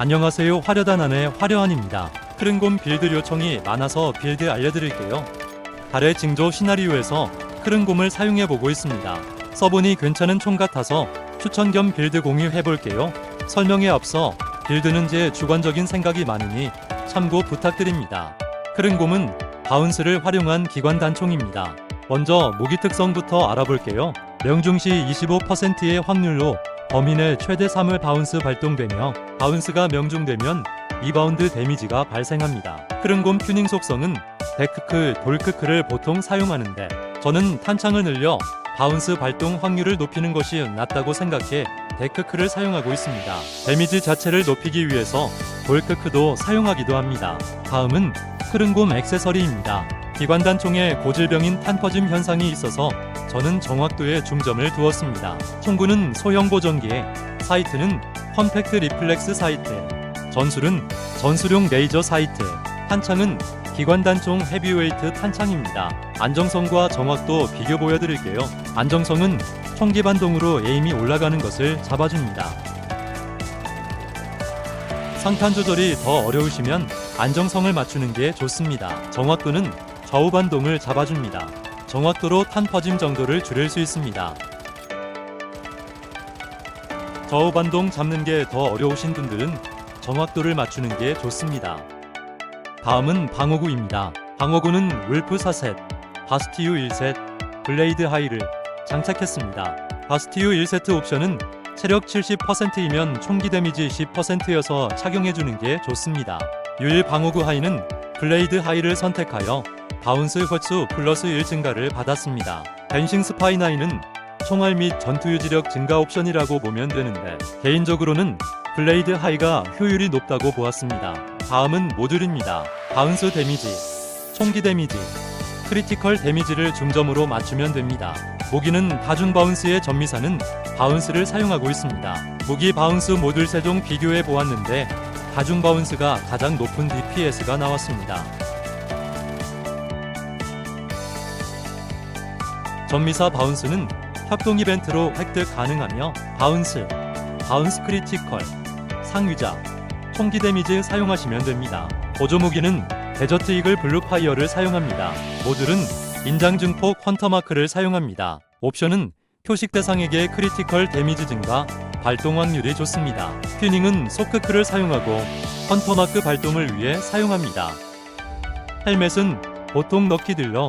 안녕하세요 화려단 안의 화려한입니다. 크른곰 빌드 요청이 많아서 빌드 알려드릴게요. 달의 징조 시나리오에서 크른곰을 사용해보고 있습니다. 써보니 괜찮은 총 같아서 추천 겸 빌드 공유해볼게요. 설명에 앞서 빌드는 제 주관적인 생각이 많으니 참고 부탁드립니다. 크른곰은 바운스를 활용한 기관 단총입니다. 먼저 무기 특성부터 알아볼게요. 명중 시 25%의 확률로 범인의 최대 3을 바운스 발동되며 바운스가 명중되면 2바운드 데미지가 발생합니다. 크른곰 튜닝 속성은 데크크, 돌크크를 보통 사용하는데 저는 탄창을 늘려 바운스 발동 확률을 높이는 것이 낫다고 생각해 데크크를 사용하고 있습니다. 데미지 자체를 높이기 위해서 돌크크도 사용하기도 합니다. 다음은 크른곰 액세서리입니다. 기관단총에 고질병인 탄퍼짐 현상이 있어서 저는 정확도에 중점을 두었습니다. 총구는 소형 보정기에 사이트는 컴팩트 리플렉스 사이트, 전술은 전술용 레이저 사이트, 탄창은 기관단총 헤비웨이트 탄창입니다. 안정성과 정확도 비교 보여드릴게요. 안정성은 총기 반동으로 에임이 올라가는 것을 잡아줍니다. 상탄 조절이 더 어려우시면 안정성을 맞추는 게 좋습니다. 정확도는 좌우 반동을 잡아줍니다. 정확도로 탄 퍼짐 정도를 줄일 수 있습니다. 좌우 반동 잡는 게 더 어려우신 분들은 정확도를 맞추는 게 좋습니다. 다음은 방어구입니다. 방어구는 울프 4셋, 바스티유 1셋, 블레이드 하이를 장착했습니다. 바스티유 1세트 옵션은 체력 70%이면 총기 데미지 10%여서 착용해주는 게 좋습니다. 유일 방어구 하이는 블레이드 하이를 선택하여 바운스 횟수 플러스 1 증가를 받았습니다. 벤싱 스파이 나이는 총알 및 전투 유지력 증가 옵션이라고 보면 되는데 개인적으로는 블레이드 하이가 효율이 높다고 보았습니다. 다음은 모듈입니다. 바운스 데미지, 총기 데미지, 크리티컬 데미지를 중점으로 맞추면 됩니다. 무기는 다중 바운스의 전미사는 바운스를 사용하고 있습니다. 무기 바운스 모듈 세종 비교해 보았는데 다중 바운스가 가장 높은 DPS가 나왔습니다. 전미사 바운스는 협동 이벤트로 획득 가능하며 바운스, 바운스 크리티컬, 상위자, 총기 데미지 사용하시면 됩니다. 보조 무기는 데저트 이글 블루파이어를 사용합니다. 모듈은 인장 증폭 헌터 마크를 사용합니다. 옵션은 표식 대상에게 크리티컬 데미지 증가, 발동 확률이 좋습니다. 튜닝은 소크크를 사용하고 헌터 마크 발동을 위해 사용합니다. 헬멧은 보통 럭키딜러,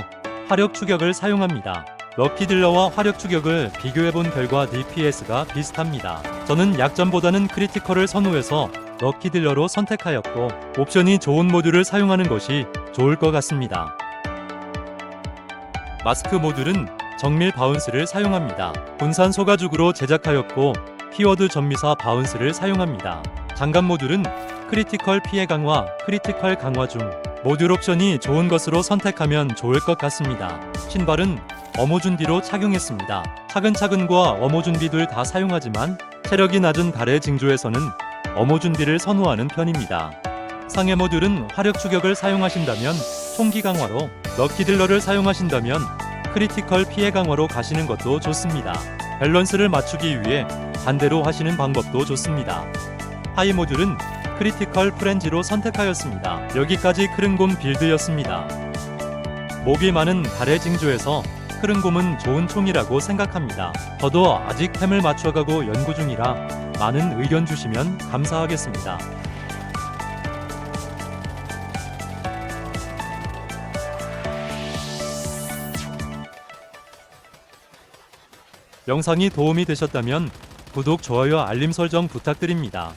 화력 추격을 사용합니다. 럭키딜러와 화력 추격을 비교해본 결과 DPS가 비슷합니다. 저는 약점보다는 크리티컬을 선호해서 럭키딜러로 선택하였고 옵션이 좋은 모듈을 사용하는 것이 좋을 것 같습니다. 마스크 모듈은 정밀 바운스를 사용합니다. 분산 소가죽으로 제작하였고 키워드 전미사 바운스를 사용합니다. 장갑 모듈은 크리티컬 피해 강화, 크리티컬 강화 중 모듈 옵션이 좋은 것으로 선택하면 좋을 것 같습니다. 신발은 어모준비로 착용했습니다. 차근차근과 어모준비 둘다 사용하지만 체력이 낮은 달의 징조에서는 어모준비를 선호하는 편입니다. 상해 모듈은 화력 추격을 사용하신다면 총기 강화로 럭키 딜러를 사용하신다면 크리티컬 피해 강화로 가시는 것도 좋습니다. 밸런스를 맞추기 위해 반대로 하시는 방법도 좋습니다. 하이 모듈은 크리티컬 프렌지로 선택하였습니다. 여기까지 크른곰 빌드였습니다. 목이 많은 달의 징조에서 크른곰은 좋은 총이라고 생각합니다. 저도 아직 템을 맞춰가고 연구 중이라 많은 의견 주시면 감사하겠습니다. 영상이 도움이 되셨다면 구독, 좋아요, 알림 설정 부탁드립니다.